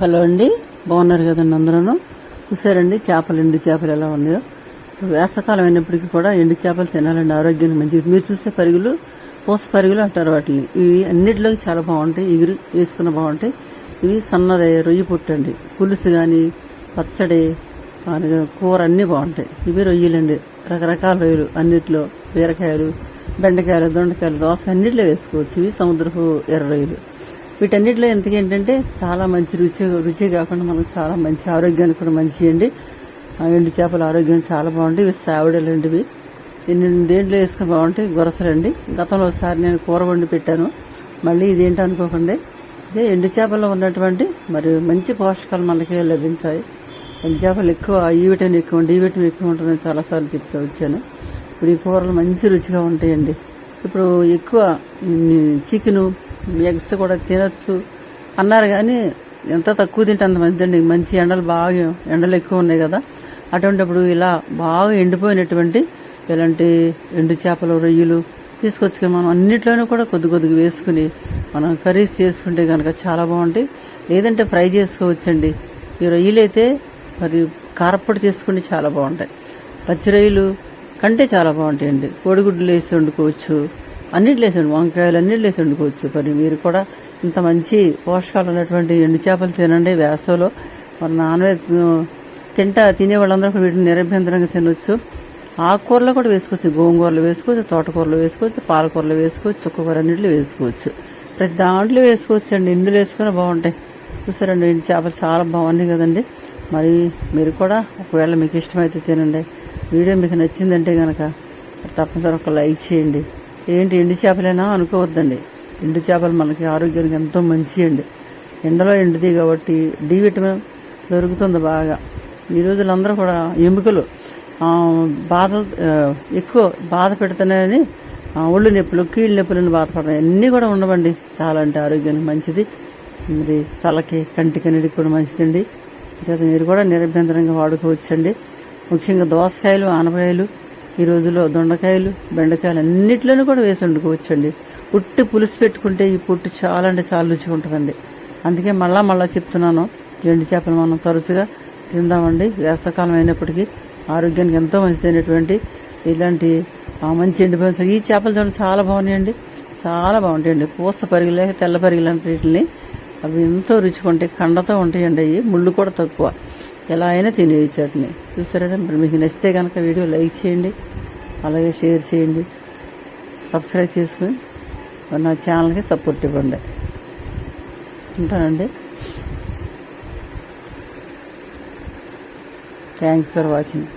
Hello అండి. బాగున్నారు కదండి అందరూ చూసారండి చేపలు ఎండు చేపలు ఎలా ఉన్నాయో? వేసకాలం అయినప్పటికీ కూడా ఎండు చేపలు తినాలండి ఆరోగ్యానికి మంచిది. మీరు చూసే పరుగులు పూస పరుగులు అంటారు వాటిని. ఇవి అన్నిటిలోకి చాలా బాగుంటాయి. ఇగురు వేసుకున్న బాగుంటాయి. ఇవి సన్న రొయ్య- రొయ్యి పుట్టండి. పులుసు కానీ పచ్చడి కూర అన్నీ బాగుంటాయి. ఇవి రొయ్యలండి. రకరకాల రొయ్యలు. అన్నిట్లో బీరకాయలు బెండకాయలు దొండకాయలు దోశ అన్నిట్లో వేసుకోవచ్చు. ఇవి సముద్రపు ఎర్ర రొయ్యలు. వీటన్నిటిలో ఎందుకు ఏంటంటే చాలా మంచి రుచి రుచి కాకుండా మనకు చాలా మంచి ఆరోగ్యానికి కూడా మంచి అండి. ఆ ఎండు చేపల ఆరోగ్యం చాలా బాగుంటాయి ఇవి సావిడలు ఇవి దేంట్లో వేసుకుని బాగుంటాయి గొరసలండి గతంలో ఒకసారి నేను కూర వండి పెట్టాను. మళ్ళీ ఇదేంటి అనుకోకండి. ఇదే ఎండు చేపల్లో ఉన్నటువంటి మరి మంచి పోషకాలు మనకి లభించాయి. ఎండు చేపలు ఎక్కువ ఈ విటమిన్ ఎక్కువ డి విటమిన్ ఎక్కువ ఉంటుందని చాలాసార్లు చెప్తూ వచ్చాను. ఇప్పుడు ఈ కూరలు మంచి రుచిగా ఉంటాయండి. ఇప్పుడు ఎక్కువ చికెను ఎగ్స్ కూడా తినొచ్చు అన్నారు కానీ ఎంత తక్కువ తింటే అంత మంచిదండి మంచి ఎండలు బాగా ఎండలు ఎక్కువ ఉన్నాయి కదా. అటువంటిప్పుడు ఇలా బాగా ఎండిపోయినటువంటి ఇలాంటి ఎండు చేపలు రొయ్యలు తీసుకొచ్చుకొని మనం అన్నిట్లోనూ కూడా కొద్ది కొద్దిగా వేసుకుని మనం కర్రీస్ చేసుకుంటే కనుక చాలా బాగుంటాయి. లేదంటే ఫ్రై చేసుకోవచ్చండి. ఈ రొయ్యలు అయితే మరి కారప్పొడి చేసుకుంటే చాలా బాగుంటాయి. పచ్చి రొయ్యలు కంటే చాలా బాగుంటాయండి. కోడిగుడ్లు వేసి వండుకోవచ్చు. అన్నిటి వేసి వంకాయలు అన్నిటి వేసి వండుకోవచ్చు మరి మీరు కూడా ఇంత మంచి పోషకాలు ఉన్నటువంటి ఎండు చేపలు తినండి వేసవిలో. మరి నాన్ వెజ్ తింటా తినే వాళ్ళందరూ వీటిని నిరభ్యంతరంగా తినొచ్చు. ఆకుకూరలో కూడా వేసుకోవచ్చు. గోంగూరలు వేసుకోవచ్చు తోటకూరలు వేసుకోవచ్చు పాలకూరలు వేసుకోవచ్చు చుక్కకూర అన్నింటిలో వేసుకోవచ్చు. ప్రతి దాంట్లో వేసుకోవచ్చు అండి. ఇందులో వేసుకుని బాగుంటాయి. చూసారండి ఎండు చేపలు చాలా బాగున్నాయి కదండి. మరి మీరు కూడా ఒకవేళ మీకు ఇష్టమైతే తినండి. వీడియో మీకు నచ్చిందంటే కనుక తప్పనిసరి ఒక లైక్ చేయండి. ఏంటి ఎండు చేపలేనా అనుకోవద్దండి. ఎండు చేపలు మనకి ఆరోగ్యానికి ఎంతో మంచి అండి. ఎండలో ఎండుది కాబట్టి డి విటమిన్ దొరుకుతుంది బాగా. ఈ రోజులందరూ కూడా ఎముకలు బాధ ఎక్కువ బాధ పెడుతున్నాయని ఆ, ఒళ్ళు నొప్పులు కీళ్ళ నొప్పులను బాధపడుతున్నాయి అన్నీ కూడా ఉండవండి. చాలా అంటే ఆరోగ్యానికి మంచిది. మరి తలకి కంటికి అనేది కూడా మంచిదండి. చేత మీరు కూడా నిరభ్యంతరంగా వాడుకోవచ్చండి. ముఖ్యంగా దోసకాయలు ఆనపకాయలు ఈ రోజుల్లో దొండకాయలు బెండకాయలు అన్నిట్లోనూ కూడా వేసి వండుకోవచ్చండి. పుట్టి పులుసు పెట్టుకుంటే ఈ పుట్టు చాలా అంటే చాలా రుచిగా ఉంటుందండి. అందుకే మళ్ళా మళ్ళా చెప్తున్నాను ఎండు చేపలు మనం తరచుగా తిందామండి. వేసవకాలం అయినప్పటికీ ఆరోగ్యానికి ఎంతో మంచిదైనటువంటి ఇలాంటి మంచి ఎండిపోయిన ఈ చేపలు చూడండి చాలా బాగున్నాయండి. చాలా బాగుంటాయండి. పూస పరిగిలే తెల్ల పరిగిలు వీటిని అవి ఎంతో రుచిగా ఉంటాయి కండతో ఉంటాయండి అవి. ముళ్ళు కూడా తక్కువ. ఎలా అయినా తినేయచ్చు వాటిని చూసారంటే మరి మీకు నచ్చితే కనుక వీడియో లైక్ చేయండి అలాగే షేర్ చేయండి సబ్స్క్రైబ్ చేసుకుని నా ఛానల్కి సపోర్ట్ ఇవ్వండి. ఉంటానండి. Thanks for watching